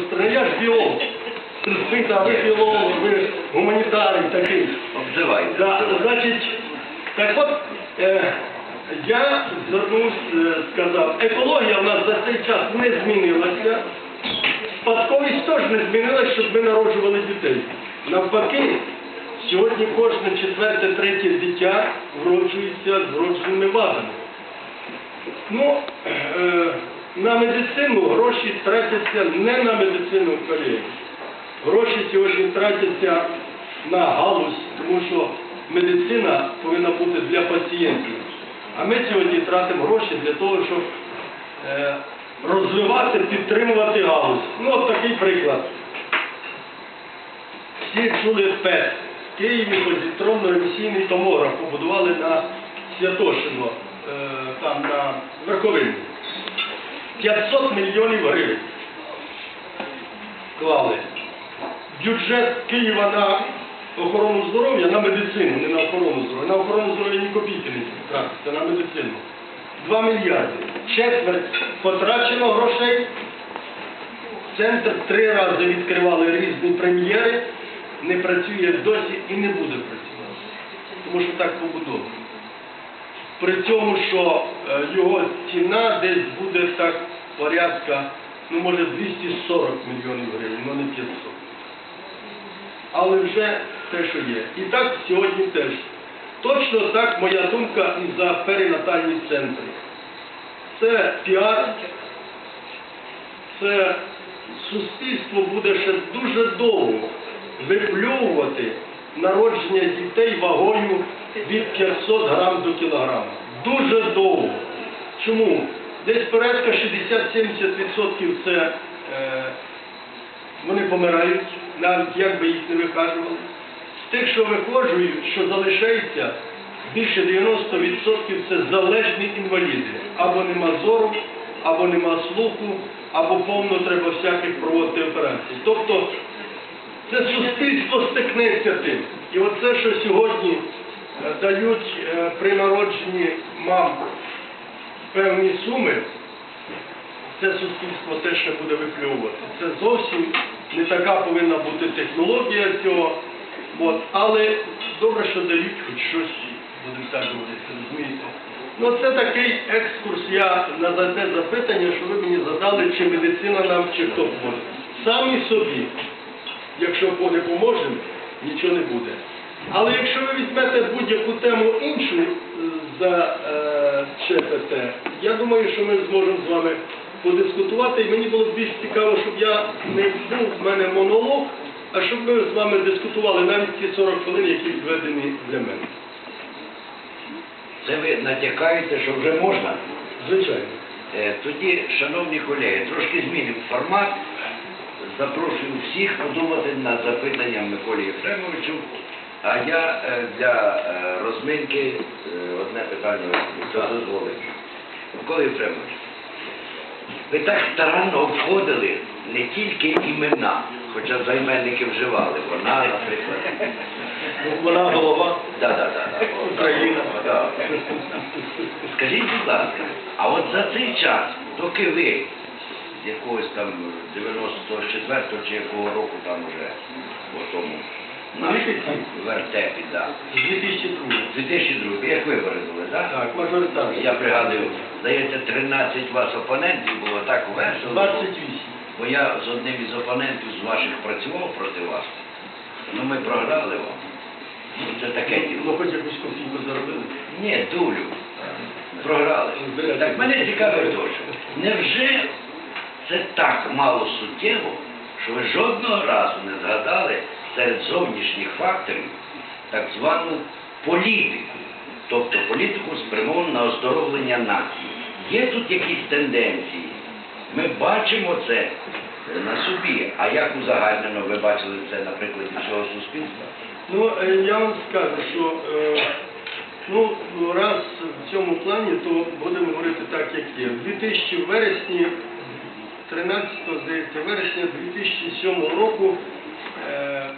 сторони. Я ж біолог. Спита, ви біолог, ви гуманітарій такий. Обзивайте. Да, значить, так от, е, я звернувся, е, сказав, екологія в нас за цей час не змінилася, спадковість теж не змінилася, щоб ми народжували дітей. Навпаки, сьогодні кожне четверте, третє дитя вроджується з вродженими вадами. Ну, е, на медицину гроші тратяться не на медицину в Кореї. Гроші сьогодні тратяться на галузь, тому що медицина повинна бути для пацієнтів. А ми сьогодні тратимо гроші для того, щоб е, розвивати, підтримувати галузь. Ну, от такий приклад. Всі чули ПЕТ. В Києві позитронно-емісійний томограф побудували на Святошино, е, там на Верховині. 500 мільйонів гривень вклали. Бюджет Києва на охорону здоров'я, на медицину, не на охорону здоров'я. На охорону здоров'я ні копійки не тратиться, на медицину. 2 мільярди. Четверть потрачено грошей. Центр три рази відкривали різні прем'єри, не працює досі і не буде працювати. Тому що так побудовано. При цьому, що е, його ціна десь буде так порядка, ну може 240 мільйонів гривень, ну не 500. Але вже те, що є. І так сьогодні теж. Точно так моя думка і за перинатальні центри. Це піар, це суспільство буде ще дуже довго випльовувати народження дітей вагою від 500 грам до кілограма. Дуже довго. Чому? Десь порядка 60-70% це е, вони помирають, навіть як би їх не викажували. З тих, що виходжують, що залишається, більше 90% це залежні інваліди. Або нема зору, або нема слуху, або повно треба всяких проводити операцій. Тобто це суспільство стикнеться тим. І оце, що сьогодні е, дають е, при народженні мам певні суми, це суспільство теж ще буде випльовувати. Це зовсім не така повинна бути технологія цього. От. Але добре, що дають хоч щось, будемо так говорити, розумієте. Ну це такий екскурс, я на те запитання, що ви мені задали, чи медицина нам, чи хто поможе. Самі собі, якщо не поможемо, нічого не буде. Але якщо ви візьмете будь-яку тему іншу е, за ЧПТ, я думаю, що ми зможемо з вами подискутувати. І мені було б більш цікаво, щоб я не був в мене монолог, а щоб ми з вами дискутували навіть ці 40 хвилин, які відведені для мене. Це ви натякаєте, що вже можна? Звичайно. Е, Тоді, шановні колеги, трошки змінимо формат. Запрошую всіх подумати над запитанням Миколі Єфремовичу. А я е, для е, розминки е, одне питання, дозволить. Микола Єфремович, ви так старанно обходили не тільки імена, хоча займенники вживали. Вона, наприклад. Ну, Вона голова. Да, да, да. Україна. Скажіть, будь ласка, а от за цей час, доки ви якогось там 94-го чи якого року там уже в тому нашому вертепі, да. З 2002. 2002, як ви виразили, так? Так, мажоритарно. Я пригадую, здається, 13 вас опонентів було так весело. 28. Бо я з одним із опонентів з ваших працював проти вас. Ну ми програли вам. Ну, Це таке діло. Ну, хоч якусь копійку заробили. Ні, дулю. Програли. Так мене цікавить теж. Невже це так мало суттєво, що ви жодного разу не згадали серед зовнішніх факторів так звану політику, тобто політику спрямовану на оздоровлення нації? Є тут якісь тенденції? Ми бачимо це на собі. А як узагальнено ви бачили це на прикладі всього суспільства? Ну, е, я вам скажу, що е, ну, раз в цьому плані, то будемо говорити так, як є. В 2000 вересні, 13 здається, вересня 2007 року е,